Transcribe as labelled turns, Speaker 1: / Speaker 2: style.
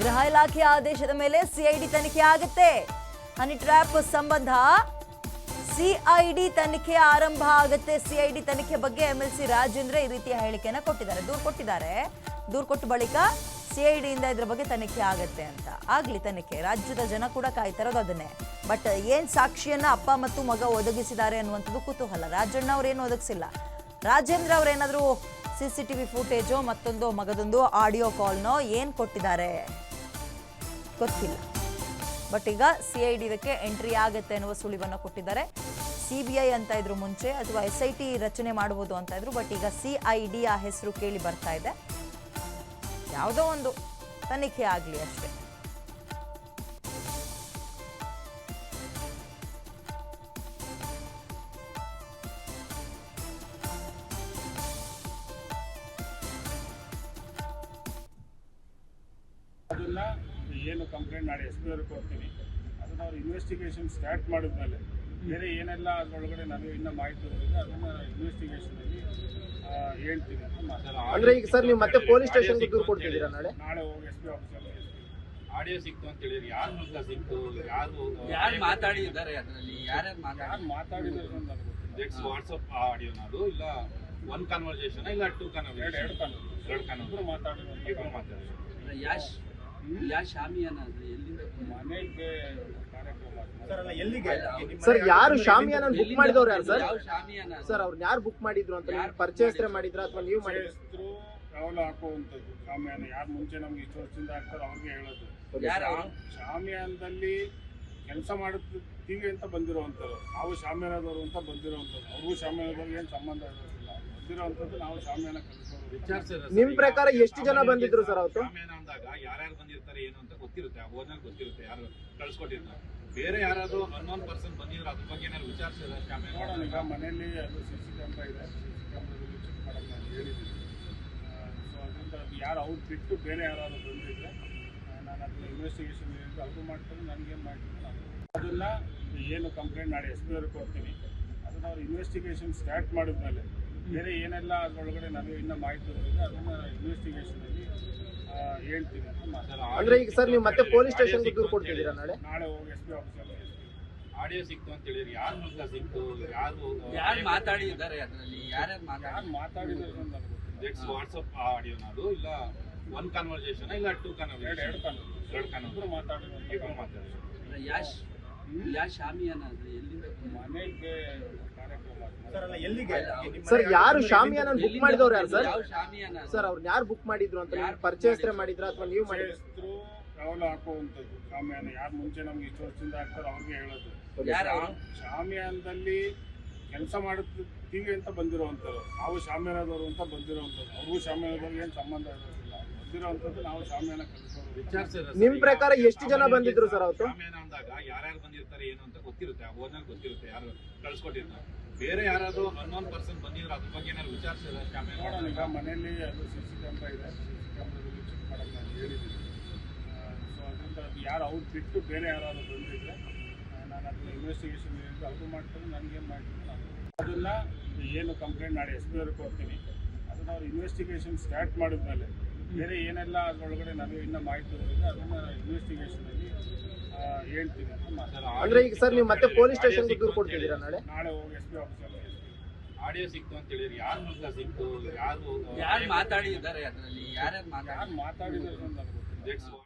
Speaker 1: ಗೃಹ ಇಲಾಖೆಯ ಆದೇಶದ ಮೇಲೆ ಸಿಐಡಿ ತನಿಖೆ ಆಗುತ್ತೆ. ಹನಿ ಟ್ರ್ಯಾಪ್ ಸಂಬಂಧ ಸಿಐಡಿ ತನಿಖೆ ಆರಂಭ ಆಗುತ್ತೆ. ಸಿಐಡಿ ತನಿಖೆ ಬಗ್ಗೆ ಎಂಎಲ್ಸಿ ರಾಜೇಂದ್ರ ಈ ರೀತಿಯ ಹೇಳಿಕೆಯನ್ನು ಕೊಟ್ಟಿದ್ದಾರೆ. ದೂರು ಕೊಟ್ಟಿದ್ದಾರೆ. ದೂರು ಕೊಟ್ಟ ಬಳಿಕ ಸಿಐಡಿಯಿಂದ ಇದ್ರ ಬಗ್ಗೆ ತನಿಖೆ ಆಗುತ್ತೆ ಅಂತ. ಆಗ್ಲಿ ತನಿಖೆ. ರಾಜ್ಯದ ಜನ ಕೂಡ ಕಾಯ್ತಾ ಇರೋದು ಅದನ್ನೇ. ಬಟ್ ಏನ್ ಸಾಕ್ಷಿಯನ್ನ ಅಪ್ಪ ಮತ್ತು ಮಗ ಒದಗಿಸಿದ್ದಾರೆ ಅನ್ನುವಂಥದ್ದು ಕುತೂಹಲ. ರಾಜಣ್ಣ ಅವ್ರೇನು ಒದಗಿಸಿಲ್ಲ. ರಾಜೇಂದ್ರ ಅವ್ರೇನಾದ್ರೂ ಸಿ ಫುಟೇಜು ಟಿ ವಿ ಫುಟೇಜೋ ಮತ್ತೊಂದು ಮಗದೊಂದು ಆಡಿಯೋ ಕಾಲ್ನೋ ಏನು ಕೊಟ್ಟಿದ್ದಾರೆ? ಗೊತ್ತಿಲ್ಲ. ಬಟ್ ಈಗ ಸಿ ಐ ಡಿ ಇದಕ್ಕೆ ಎಂಟ್ರಿ ಆಗುತ್ತೆ ಅನ್ನುವ ಸುಳಿವನ್ನು ಕೊಟ್ಟಿದ್ದಾರೆ. ಸಿ ಬಿ ಐ ಅಂತ ಇದ್ರು ಮುಂಚೆ ಅಥವಾ ಎಸ್ ಐ ಟಿ ರಚನೆ ಮಾಡಬಹುದು ಅಂತ ಇದ್ರು, ಬಟ್ ಈಗ ಸಿ ಐ ಡಿ ಆ ಹೆಸರು ಕೇಳಿ ಬರ್ತಾ ಇದೆ. ಯಾವುದೋ ಒಂದು ತನಿಖೆ ಆಗಲಿ ಅಷ್ಟೇ.
Speaker 2: ಏನು ಕಂಪ್ಲೇಂಟ್ ಮಾಡಿ ಎಸ್ ಪಿ ಅವ್ರಿಗೆ ಕೊಡ್ತೀನಿ. ಅದನ್ನ ಅವ್ರು ಇನ್ವೆಸ್ಟಿಗೇಷನ್ ಸ್ಟಾರ್ಟ್ ಮಾಡಿದ್ಮೇಲೆ ಬೇರೆ ಏನೆಲ್ಲ ಅದರೊಳಗಡೆ ನನಗೆ ಇನ್ನೂ ಮಾಹಿತಿ ಬರುತ್ತೆ ಅದನ್ನು ಇನ್ವೆಸ್ಟಿಗೇಷನ್ ಅಲ್ಲಿ ಆ, ಹೇಳ್ತೀನಿ ಅಂತ ಮಾತಾಡ್ತೀನಿ.
Speaker 3: ಅಂದ್ರೆ ಈಗ ಸರ್ ನೀವು ಮತ್ತೆ ಪೊಲೀಸ್ ಸ್ಟೇಷನ್ಗೆ ದೂರು ಕೊಡ್ತಿದ್ದೀರಾ ನಾಳೆ?
Speaker 2: ನಾಳೆ ಹೋಗಿ ಎಸ್ ಪಿ ಆಫೀಸಲ್ಲಿ
Speaker 4: ಆಡಿಯೋ ಸಿಕ್ತು ಅಂತ ಹೇಳಿದ್ರೆ. ಯಾರು ಮೂಲಕ ಸಿಕ್ತು? ಯಾರು
Speaker 5: ಯಾರು ಮಾತಾಡಿದ್ದಾರೆ ಅದರಲ್ಲಿ? ಯಾರ್ಯಾರು
Speaker 2: ಯಾರು
Speaker 5: ಮಾತಾಡಿ
Speaker 2: ಮಾತಾಡಿದ್ರು ಅಂತ.
Speaker 4: ಜೆಟ್ಸ್ ವಾಟ್ಸಪ್ ಆಡಿಯೋನದು ಇಲ್ಲ ಒನ್ ಕನ್ವರ್ಸೇಷನ್ ಇಲ್ಲ ಟೂ
Speaker 2: ಎರಡು
Speaker 4: ಕನ್ವರ್ಸೇಷನ್
Speaker 2: ಎರಡು ಕಾನು
Speaker 4: ಎರಡು ಕನ್ವರ್ಸೇಷನ್
Speaker 2: ಮಾತಾಡಿದ್ರು
Speaker 4: ಇಬ್ಬರು ಮಾತಾಡ್ತಾರೆ
Speaker 5: ಯಾಶ್ ಯಾ ಶಾಮಿಯಾನ ಅದು ಎಲ್ಲಿಂದ
Speaker 2: ಮನೆಗೆ ಕಾರ್ಯಕ್ರಮ
Speaker 3: ಸರ್ ಯಾರು ಶಾಮಿಯಾನ ಬುಕ್ ಮಾಡಿದವ್ರು ಯಾರು ಸರ್? ಸರ್ ಅವ್ರನ್ನ ಯಾರು ಬುಕ್ ಮಾಡಿದ್ರು ಅಂತ ನೀವು ಪರಿಚಯಸ್ಥರೇ ಮಾಡಿದ್ರ? ಅಥವಾ ನೀವು
Speaker 2: ಮಾಡಿದ್ರು? ಯಾವಲ್ಲ ಹಾಕುವಂಥದ್ದು ಶಾಮಿಯಾನ. ಯಾರು ಮುಂಚೆ ನಮ್ಗೆ ಇಷ್ಟು ವರ್ಷದಿಂದ ಹಾಕ್ತಾರೋ ಅವ್ರಿಗೆ ಹೇಳೋದು.
Speaker 5: ಯಾರು ಅವರು?
Speaker 2: ಶಾಮಿಯಾನದಲ್ಲಿ ಕೆಲಸ ಮಾಡುತ್ತೀವಿ ಅಂತ ಬಂದಿರುವಂಥದ್ದು ನಾವು ಶಾಮಿಯಾನದವರು ಅಂತ ಬಂದಿರುವಂಥದ್ದು ಅವ್ರಿಗೂ ಶಾಮಿಯಾನದವ್ರಿಗೆ ಏನು ಸಂಬಂಧ ಇರೋದಿಲ್ಲ. ಬಂದಿರುವಂಥದ್ದು ನಾವು ಶಾಮಿಯಾನ ಕಲಿಸೋರು
Speaker 4: ವಿಚಾರಿಸಿದ್ರೆ
Speaker 3: ನಿಮ್ ಪ್ರಕಾರ ಎಷ್ಟು ಜನ ಬಂದಿದ್ರು ಸರ್ ಅವತ್ತು?
Speaker 4: ಶಾಮಿಯಾನ ಅಂದಾಗ ಯಾರ್ಯಾರು ಬಂದಿರ್ತಾರೆ ಏನು ಅಂತ ಗೊತ್ತಿರುತ್ತೆ ಆ ಓನರ್ ಗೊತ್ತಿರುತ್ತೆ ಯಾರು ಕಳ್ಸ್ಕೊಟ್ಟಿರ್ತಾರೆ. ಬೇರೆ ಯಾರಾದ್ರು ಅನ್ನೋನ್ ಪರ್ಸನ್ ಬಂದಿದ್ರು ಅದ್ರ ಬಗ್ಗೆ ಏನಾದ್ರು ವಿಚಾರಿಸಿದ್ರೆ ಶಾಮಿಯಾನ
Speaker 2: ನೋಡೋಣ ಈಗ ಮನೆಯಲ್ಲಿ ಅದು ಸಿ ಸಿ ಕ್ಯಾಮ್ರಾ ಇದೆ ಸಿ ಸಿ ಕ್ಯಾಮ್ರಾದಲ್ಲಿ ಚೆಕ್ ಮಾಡಕ್ಕೆ ನಾನು ಹೇಳಿದ್ದೀನಿ. ಸೊ ಅದರಿಂದ ಅದು ಯಾರು ಅವ್ರು ಬಿಟ್ಟು ಬೇರೆ ಯಾರಾದ್ರು ಬಂದಿದ್ರೆ ನಾನು ಅದನ್ನ ಇನ್ವೆಸ್ಟಿಗೇಷನ್ ಏನಿದೆ ಅದು ಮಾಡ್ಕೊಂಡು ನನಗೇನು ಮಾಡ್ತೀನಿ ಅದನ್ನು ಅದನ್ನ ಏನು ಕಂಪ್ಲೇಂಟ್ ಮಾಡಿ ಎಸ್ ಪಿ ಅವ್ರಿಗೆ ಕೊಡ್ತೀನಿ. ಅದನ್ನ ಅವ್ರು ಇನ್ವೆಸ್ಟಿಗೇಷನ್ ಸ್ಟಾರ್ಟ್ ಮಾಡಿದ್ಮೇಲೆ ಬೇರೆ ಏನೆಲ್ಲ ಅದರೊಳಗಡೆ ನಾನು ಇನ್ನೂ ಮಾಹಿತಿ ಇದೆ ಅದನ್ನ ಇನ್ವೆಸ್ಟಿಗೇಷನಲ್ಲಿ ಹೇಳ್ತೀನಿ ಅಂತ.
Speaker 3: ಅಂದ್ರೆ ಈಗ ಸರ್ ನೀವು ಮತ್ತೆ ಪೊಲೀಸ್ ಸ್ಟೇಷನ್ ದೂರು ಕೊಡ್ತಿದ್ದೀರಾ ನಾಳೆ?
Speaker 2: ನಾಳೆ ಹೋಗಿ ಎಸ್ ಪಿ ಆಫೀಸಲ್ಲಿ
Speaker 4: ಆಡಿಯೋ ಸಿಕ್ತು ಅಂತ ಹೇಳಿದ್ರೆ ಯಾರು ಮೂಲಕ ಸಿಕ್ತು? ಯಾರು
Speaker 5: ಯಾರು ಮಾತಾಡಿದ್ದಾರೆ ಅದರಲ್ಲಿ? ಯಾರ್ಯಾರು ಮಾತಾಡಿ
Speaker 2: ಯಾರು ಮಾತಾಡಿದ್ರು ಅಂತ ನನಗೆ ಗೊತ್ತಿಲ್ಲ.
Speaker 4: ಜೆಟ್ಸ್ ವಾಟ್ಸಪ್ ಆಡಿಯೋನದು ಇಲ್ಲ ಒನ್ ಕನ್ವರ್ಸೇಷನ್ ಇಲ್ಲ ಟೂ
Speaker 2: ಎರಡು
Speaker 4: ಕನ್ವರ್ಸೇಷನ್
Speaker 2: ಎರಡು ಕಾನು
Speaker 4: ಎರಡು ಕನ್ವರ್ಸೇಷನ್
Speaker 2: ಮಾತಾಡಿದ್ರು
Speaker 4: ಮಾತಾಡ್ತಾರೆ
Speaker 5: ಯಾಶ್ ಯಾ ಶಾಮಿಯಾನ
Speaker 2: ಮನೆಗೆ
Speaker 3: ಸರ್ ಯಾರು ಶಾಮಿಯಾನ ಬುಕ್ ಮಾಡಿದವ್ರು ಯಾರು ಸರ್? ಸರ್ ಅವ್ರನ್ನ ಯಾರು ಬುಕ್ ಮಾಡಿದ್ರು ಅಂತ ಪರ್ಚೇಸ್ ಪರಿಚಯಸ್ಥರೇ ಮಾಡಿದ್ರ? ಅಥವಾ ನೀವು ಮಾಡಿದ್ರು?
Speaker 2: ಟ್ರಾವೆಲ್ ಹಾಕೋ ಹಾಕುವಂಥದ್ದು ಶಾಮಿಯಾನ. ಯಾರು ಮುಂಚೆ ನಮ್ಗೆ ಇಷ್ಟು ವರ್ಷದಿಂದ ಹಾಕ್ತಾರೋ ಅವ್ರಿಗೆ ಹೇಳೋದು. ಶಾಮಿಯಾನದಲ್ಲಿ ಕೆಲಸ ಮಾಡುತ್ತೀವಿ ಅಂತ ಬಂದಿರುವಂಥವ್ರು. ನಾವು ಶಾಮಿಯಾನದವರು ಅಂತ ಬಂದಿರುವಂಥದ್ದು ಅವ್ರಿಗೂ ಶಾಮಿಯಾನದವ್ರಿಗೆ ಏನು ಸಂಬಂಧ ಇರೋದಿಲ್ಲ. ನಾವು ಶಾಮಿಯಾನ ಕಲಿಸೋರು
Speaker 4: ವಿಚಾರಿಸಿದ್ರೆ
Speaker 3: ನಿಮ್ ಪ್ರಕಾರ ಎಷ್ಟು ಜನ ಬಂದಿದ್ರು ಸರ್ ಅವತ್ತು?
Speaker 4: ಶಾಮಿಯಾನ ಅಂದಾಗ ಯಾರ್ಯಾರು ಬಂದಿರ್ತಾರೆ ಏನು ಅಂತ ಗೊತ್ತಿರುತ್ತೆ ಆ ಓನರ್ ಗೊತ್ತಿರುತ್ತೆ ಯಾರು ಕಳ್ಸ್ಕೊಟ್ಟಿರ್ತಾರೆ ಬೇರೆ ಯಾರಾದ್ರೂ ಅನ್ನೋನ್ ಪರ್ಸನ್ ಬಂದಿದ್ರು ಅದ್ರ ಬಗ್ಗೆ ಏನಾದ್ರು ವಿಚಾರಿಸಿದ್ರೆ
Speaker 2: ನೋಡೋಣ
Speaker 4: ಶಾಮಿಯಾನ
Speaker 2: ಈಗ ಮನೆಯಲ್ಲಿ ಅದು ಸಿ ಸಿ ಕ್ಯಾಮ್ರಾ ಇದೆ ಸಿ ಸಿ ಕ್ಯಾಮ್ರಾದಲ್ಲಿ ಚೆಕ್ ಮಾಡಕ್ಕೆ ನಾನು ಹೇಳಿದ್ದೀನಿ. ಸೊ ಅದರಿಂದ ಅದು ಯಾರು ಅವ್ರು ಬಿಟ್ಟು ಬೇರೆ ಯಾರಾದ್ರು ಬಂದಿದ್ರೆ ನಾನು ಅದನ್ನ ಇನ್ವೆಸ್ಟಿಗೇಷನ್ ಹೇಳಿದ್ರು ಅದು ಮಾಡ್ತಾರೆ ನನಗೇನು ಮಾಡ್ತೀನಿ ಅದನ್ನು ಅದನ್ನ ಏನು ಕಂಪ್ಲೇಂಟ್ ಮಾಡಿ ಎಸ್ ಪಿ ಅವ್ರಿಗೆ ಕೊಡ್ತೀನಿ. ಅದನ್ನ ಅವ್ರು ಇನ್ವೆಸ್ಟಿಗೇಷನ್ ಸ್ಟಾರ್ಟ್ ಮಾಡಿದ್ಮೇಲೆ ಬೇರೆ ಏನೆಲ್ಲ ಅದರೊಳಗಡೆ ನನಗೆ ಇನ್ನೂ ಮಾಹಿತಿ ಬರುತ್ತೆ ಅದನ್ನ ಇನ್ವೆಸ್ಟಿಗೇಷನಲ್ಲಿ ಹೇಳ್ತೀನಿ ಅಂತ.
Speaker 3: ಅಂದ್ರೆ ಈಗ ಸರ್ ನೀವು ಮತ್ತೆ ಪೊಲೀಸ್ ಸ್ಟೇಷನ್ಗೆ ದೂರು ಕೊಡ್ತಿದ್ದೀರಾ ನಾಳೆ?
Speaker 2: ನಾಳೆ ಹೋಗಿ ಎಸ್ ಪಿ ಆಫೀಸಲ್ಲಿ
Speaker 4: ಆಡಿಯೋ ಸಿಕ್ತು ಅಂತ ಹೇಳಿದ್ರೆ ಯಾರು ಮೂಲಕ ಸಿಕ್ತು ಯಾರು
Speaker 5: ಯಾರು ಮಾತಾಡಿದ್ದಾರೆ ಅದರಲ್ಲಿ? ಯಾರ್ಯಾರು ಮಾತಾಡಿದ್ದಾರೆ?
Speaker 2: ಯಾರು ಮಾತಾಡಿದ್ರು ಅಂತ ನನಗೆ ಗೊತ್ತಿಲ್ಲ.